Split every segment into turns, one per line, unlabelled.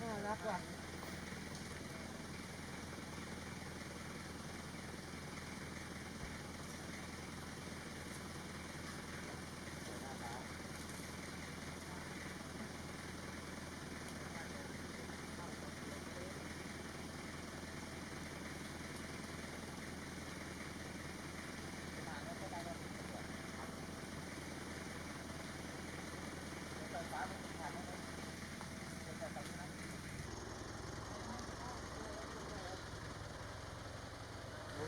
น่ารักว่ะ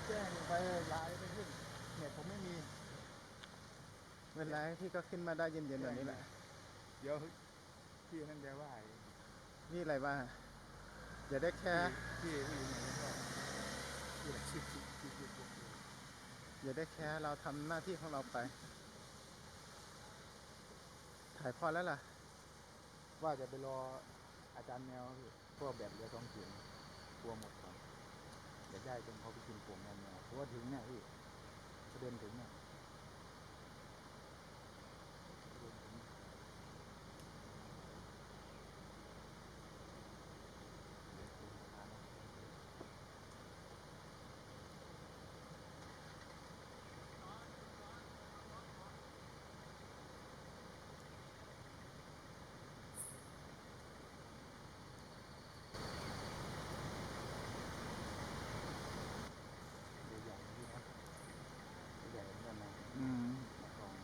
แจ้งไปไลน์ไปขึ้นเน็ตผมไม่มี
เวลาพี่ก็ขึ้นมาได้เย็นๆแบบนี้แหละ
เดี๋ยวพี่นั่นแกว่า
นี่อะไรบ้าอย่าได้แค่
พี่พี่ไหนก็พี่อะไรชื่อชื่อชื่อชื่อ
ย่าได้แค่เราทำหน้าที่ของเราไป ถ่ายพอแล้วล่ะ
ว่าจะไปรออาจารย์แมวพี่พวกแบบเรือสองเสียงกลัวหมดก่อน จะได้จนเขาไปกินผงแมวเพราะว่าถึงเนี่ยพี่จะเดินถึงเนี่ยเดินถึง ตัวใหญ่ที่ครับตัวใหญ่เหมือนกันนะ
อืม
รับรอง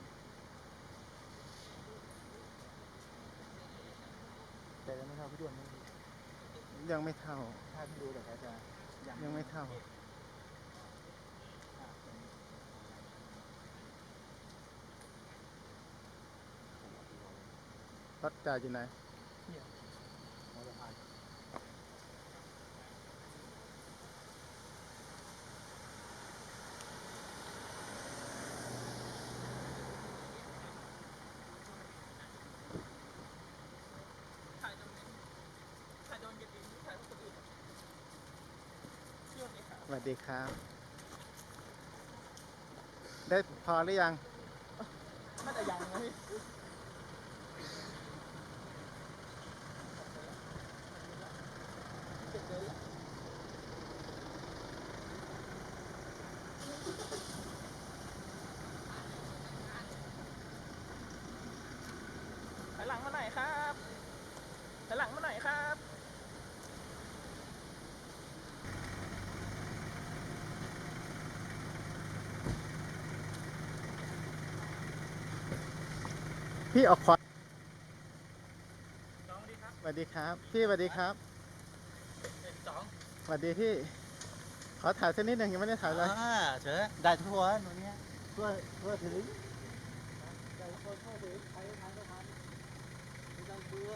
แต่ยังไม่เท่าพี่ด้วนนะพี่
ยังไม่เท่า
ถ้าพี่ดูแต่ก็จะ
ยังไม่เท่ารถจ่ายอยู่ไหน
เราจะผ่าน
ถ่ายตรงนี้ถ่ายโดนกันดีถ่ายพวกคนอื่นเชื่อไหมครับ
สวัสดีครับ ได้พอหรือยัง
น่าจะยังนะพี่เลยถอยหลังมาหน่อยครับถอยหลังมาหน่อยครับ
พี่ออกขวา
น้องดีครับ
สวัสดีครับ พี่สวัสดีครับ
หนึ่งสอง
สวัสดีพี่ ขอถ่ายสักนิดหนึ่งยังไม่ได้ถ่ายเลย
อ่าเชิญได้ทุกวันวันนี้ทั่วทั่วถึงได้ทุกคนทั่วถึงใครทานก็ทานไม่ต้องกลัว